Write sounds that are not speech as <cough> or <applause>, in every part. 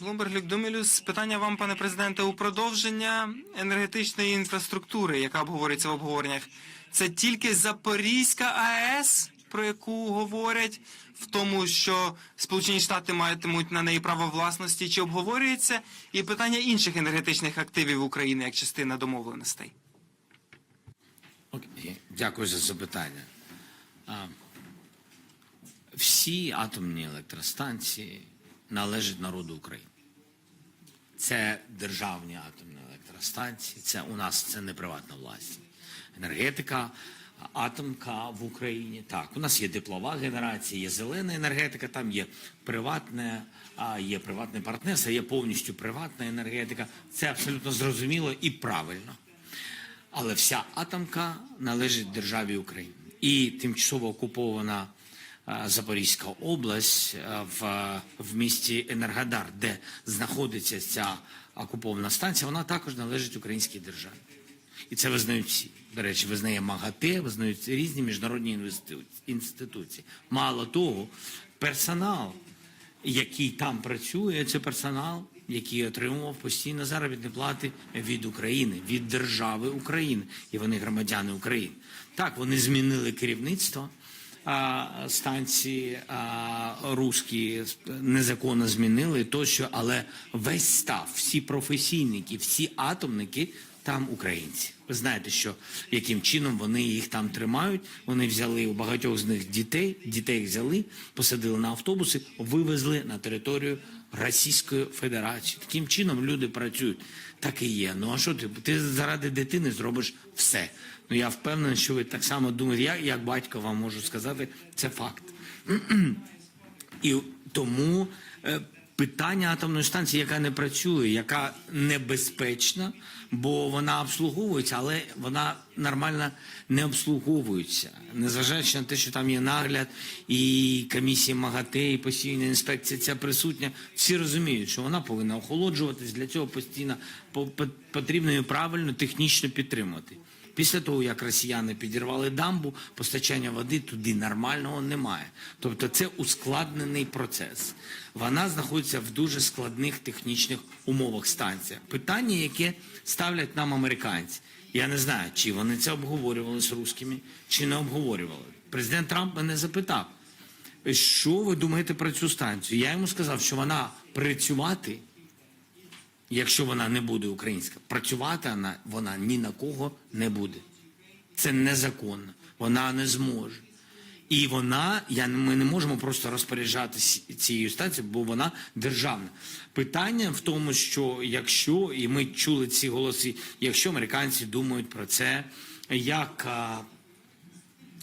Блумберг Люк Думелюс. Питання вам, пане президенте, у продовження енергетичної інфраструктури, яка обговорюється в обговореннях. Це тільки Запорізька АЕС, про яку говорять, в тому, що Сполучені Штати матимуть на неї право власності, чи обговорюється і питання інших енергетичних активів України як частина домовленостей. Окей, Дякую за запитання. Всі атомні електростанції належать народу України. Це державні атомні електростанції, це у нас це не приватна власність. Енергетика, атомка в Україні. Так, у нас є теплова генерація, є зелена енергетика, там є приватне, є приватне партнерство, є повністю приватна енергетика. Це абсолютно зрозуміло і правильно. Але вся атомка належить державі України. І тимчасово окупована Запорізька область е, в, в місті Енергодар, де знаходиться ця окупована станція, вона також належить українській державі. І це визнають всі. До речі, визнає МАГАТЕ, визнають різні міжнародні інституції. Мало того, персонал, який там працює, це персонал, який отримував постійно заробітні плати від України, від держави України, і вони громадяни України. Так, вони змінили керівництво станції русські незаконно змінили тощо, але весь став, всі професійники, всі атомники там українці. Ви знаєте, що яким чином вони їх там тримають. Вони взяли у багатьох з них дітей, дітей взяли, посадили на автобуси, вивезли на територію Російської Федерації. Таким чином люди працюють. Так і є. Ну а що ти? Ти заради дитини зробиш все. Ну я впевнений, що ви так само думаєте. Я як батько вам можу сказати, це факт. <clears throat> І тому е, питання атомної станції, яка не працює, яка небезпечна, бо вона обслуговується, але вона нормально не обслуговується. Незважаючи на те, що там є нагляд і комісія МАГАТЕ, і постійна інспекція ця присутня, всі розуміють, що вона повинна охолоджуватись. Для цього постійно по- по- потрібно її правильно технічно підтримувати. Після того, як росіяни підірвали дамбу, постачання води туди нормального немає. Тобто це ускладнений процес. Вона знаходиться в дуже складних технічних умовах станція. Питання, яке ставлять нам американці. Я не знаю, чи вони це обговорювали з русскими, чи не обговорювали. Президент Трамп мене запитав, що ви думаєте про цю станцію? Я йому сказав, що вона працювати якщо вона не буде українська, працювати вона, вона ні на кого не буде. Це незаконно. Вона не зможе. І вона, я, ми не можемо просто розпоряджатися цією станцією, бо вона державна. Питання в тому, що якщо, і ми чули ці голоси, якщо американці думають про це, як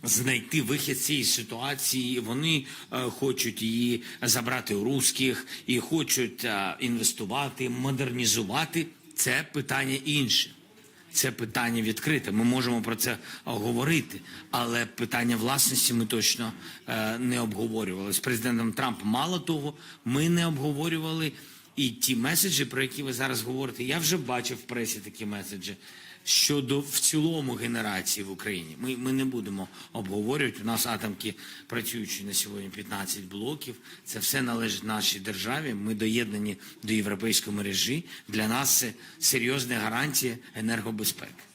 знайти вихід цієї ситуації. Вони е, хочуть її забрати у русських і хочуть е, інвестувати, модернізувати. Це питання інше. Це питання відкрите. Ми можемо про це говорити, але питання власності ми точно е, не обговорювали з президентом Трампом. Мало того, ми не обговорювали і ті меседжі, про які ви зараз говорите. Я вже бачив в пресі такі меседжі щодо в цілому генерації в Україні. Ми, ми не будемо обговорювати. У нас атомки працюючи на сьогодні 15 блоків. Це все належить нашій державі. Ми доєднані до європейської мережі. Для нас це серйозна гарантія енергобезпеки.